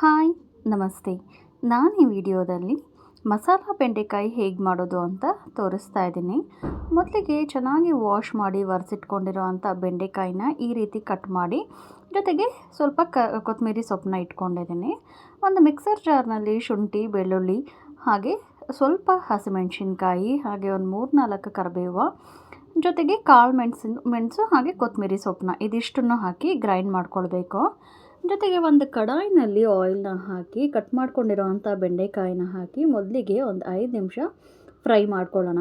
Hi, ನಮಸ್ತೆ. ನಾನು ಈ ವಿಡಿಯೋದಲ್ಲಿ ಮಸಾಲ ಬೆಂಡೆಕಾಯಿ ಹೇಗೆ ಮಾಡೋದು ಅಂತ ತೋರಿಸ್ತಾ ಇದ್ದೀನಿ. ಮೊದಲಿಗೆ ಚೆನ್ನಾಗಿ ವಾಶ್ ಮಾಡಿ ಒರೆಸಿಟ್ಕೊಂಡಿರೋ ಅಂಥ ಬೆಂಡೆಕಾಯಿನ ಈ ರೀತಿ ಕಟ್ ಮಾಡಿ, ಜೊತೆಗೆ ಸ್ವಲ್ಪ ಕ, ಕೊತ್ತಂಬರಿ ಸೊಪ್ಪನ್ನ ಇಟ್ಕೊಂಡಿದ್ದೀನಿ. ಒಂದು ಮಿಕ್ಸರ್ ಜಾರ್ನಲ್ಲಿ ಶುಂಠಿ, ಬೆಳ್ಳುಳ್ಳಿ, ಹಾಗೆ ಸ್ವಲ್ಪ ಹಸಿಮೆಣಸಿನ್ಕಾಯಿ, ಹಾಗೆ ಒಂದು ಮೂರು ನಾಲ್ಕು ಕರಿಬೇವು, ಜೊತೆಗೆ ಕಾಳು ಮೆಣಸಿನ, ಮೆಣಸು ಹಾಗೆ ಕೊತ್ತಂಬರಿ ಸೊಪ್ಪನ್ನ ಇದಿಷ್ಟನ್ನು ಹಾಕಿ ಗ್ರೈಂಡ್ ಮಾಡ್ಕೊಳ್ಬೇಕು. ಜೊತೆಗೆ ಒಂದು ಕಡಾಯಿನಲ್ಲಿ ಆಯಿಲ್ನ ಹಾಕಿ ಕಟ್ ಮಾಡ್ಕೊಂಡಿರೋ ಅಂಥ ಬೆಂಡೆಕಾಯಿನ ಹಾಕಿ ಮೊದಲಿಗೆ ಒಂದು ಐದು ನಿಮಿಷ ಫ್ರೈ ಮಾಡ್ಕೊಳ್ಳೋಣ.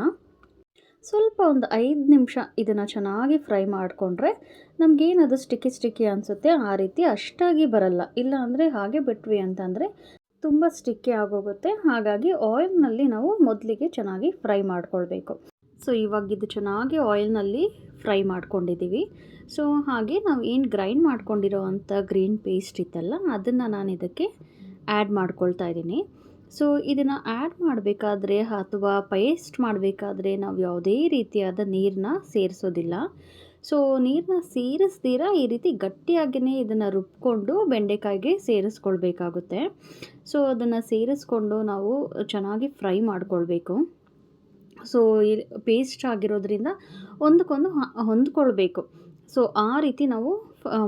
ಸ್ವಲ್ಪ ಒಂದು ಐದು ನಿಮಿಷ ಇದನ್ನು ಚೆನ್ನಾಗಿ ಫ್ರೈ ಮಾಡಿಕೊಂಡ್ರೆ ನಮಗೇನದು ಸ್ಟಿಕ್ಕಿ ಸ್ಟಿಕ್ಕಿ ಅನಿಸುತ್ತೆ ಆ ರೀತಿ ಅಷ್ಟಾಗಿ ಬರಲ್ಲ. ಇಲ್ಲ ಅಂದರೆ ಹಾಗೆ ಬಿಟ್ವಿ ಅಂತಂದರೆ ತುಂಬ ಸ್ಟಿಕ್ಕಿ ಆಗೋಗುತ್ತೆ. ಹಾಗಾಗಿ ಆಯಿಲ್ನಲ್ಲಿ ನಾವು ಮೊದಲಿಗೆ ಚೆನ್ನಾಗಿ ಫ್ರೈ ಮಾಡ್ಕೊಳ್ಬೇಕು. ಸೊ, ಇವಾಗ ಇದು ಚೆನ್ನಾಗಿ ಆಯಿಲ್ನಲ್ಲಿ ಫ್ರೈ ಮಾಡ್ಕೊಂಡಿದ್ದೀವಿ. ಸೊ, ಹಾಗೆ ನಾವು ಏನು ಗ್ರೈಂಡ್ ಮಾಡ್ಕೊಂಡಿರೋ ಅಂಥ ಗ್ರೀನ್ ಪೇಸ್ಟ್ ಇತ್ತಲ್ಲ, ಅದನ್ನು ನಾನು ಇದಕ್ಕೆ ಆ್ಯಡ್ ಮಾಡ್ಕೊಳ್ತಾ ಇದ್ದೀನಿ. ಸೊ, ಇದನ್ನು ಆ್ಯಡ್ ಮಾಡಬೇಕಾದ್ರೆ ಅಥವಾ ಪೇಸ್ಟ್ ಮಾಡಬೇಕಾದ್ರೆ ನಾವು ಯಾವುದೇ ರೀತಿಯಾದ ನೀರನ್ನ ಸೇರಿಸೋದಿಲ್ಲ. ಸೊ ನೀರನ್ನ ಸೇರಿಸ್ದಿರ ಈ ರೀತಿ ಗಟ್ಟಿಯಾಗಿಯೇ ಇದನ್ನು ರುಬ್ಕೊಂಡು ಬೆಂಡೆಕಾಯಿಗೆ ಸೇರಿಸ್ಕೊಳ್ಬೇಕಾಗುತ್ತೆ. ಸೊ, ಅದನ್ನು ಸೇರಿಸ್ಕೊಂಡು ನಾವು ಚೆನ್ನಾಗಿ ಫ್ರೈ ಮಾಡ್ಕೊಳ್ಬೇಕು. ಸೊ ಪೇಸ್ಟ್ ಆಗಿರೋದ್ರಿಂದ ಒಂದಕ್ಕೊಂದು ಹೊಂದ್ಕೊಳ್ಬೇಕು. ಸೊ ಆ ರೀತಿ ನಾವು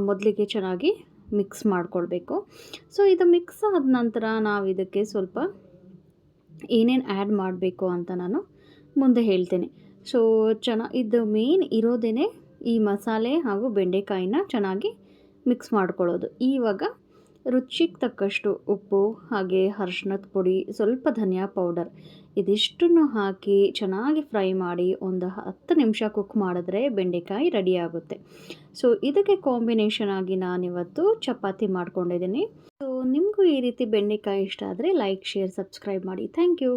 ಮೊದಲಿಗೆ ಚೆನ್ನಾಗಿ ಮಿಕ್ಸ್ ಮಾಡ್ಕೊಳ್ಬೇಕು. ಸೊ ಇದು ಮಿಕ್ಸ್ ಆದ ನಂತರ ನಾವು ಇದಕ್ಕೆ ಸ್ವಲ್ಪ ಏನೇನು ಆ್ಯಡ್ ಮಾಡಬೇಕು ಅಂತ ನಾನು ಮುಂದೆ ಹೇಳ್ತೇನೆ. ಸೊ ಚೆನ್ನ, ಇದು ಮೇನ್ ಇರೋದೇ ಈ ಮಸಾಲೆ ಹಾಗೂ ಬೆಂಡೆಕಾಯಿನ ಚೆನ್ನಾಗಿ ಮಿಕ್ಸ್ ಮಾಡ್ಕೊಳ್ಳೋದು. ಇವಾಗ ರುಚಿಗೆ ತಕ್ಕಷ್ಟು ಉಪ್ಪು ಹಾಗೆ ಅರ್ಶಿನದ ಪುಡಿ, ಸ್ವಲ್ಪ ಧನಿಯಾ ಪೌಡರ್ ಇದಿಷ್ಟನ್ನು ಹಾಕಿ ಚೆನ್ನಾಗಿ ಫ್ರೈ ಮಾಡಿ ಒಂದು ಹತ್ತು ನಿಮಿಷ ಕುಕ್ ಮಾಡಿದ್ರೆ ಬೆಂಡೆಕಾಯಿ ರೆಡಿ ಆಗುತ್ತೆ. ಸೊ ಇದಕ್ಕೆ ಕಾಂಬಿನೇಷನ್ ಆಗಿ ನಾನಿವತ್ತು ಚಪಾತಿ ಮಾಡ್ಕೊಂಡಿದ್ದೀನಿ. ಸೊ ನಿಮಗೂ ಈ ರೀತಿ ಬೆಂಡೆಕಾಯಿ ಇಷ್ಟ ಆದರೆ ಲೈಕ್ ಶೇರ್ ಸಬ್ಸ್ಕ್ರೈಬ್ ಮಾಡಿ. Thank you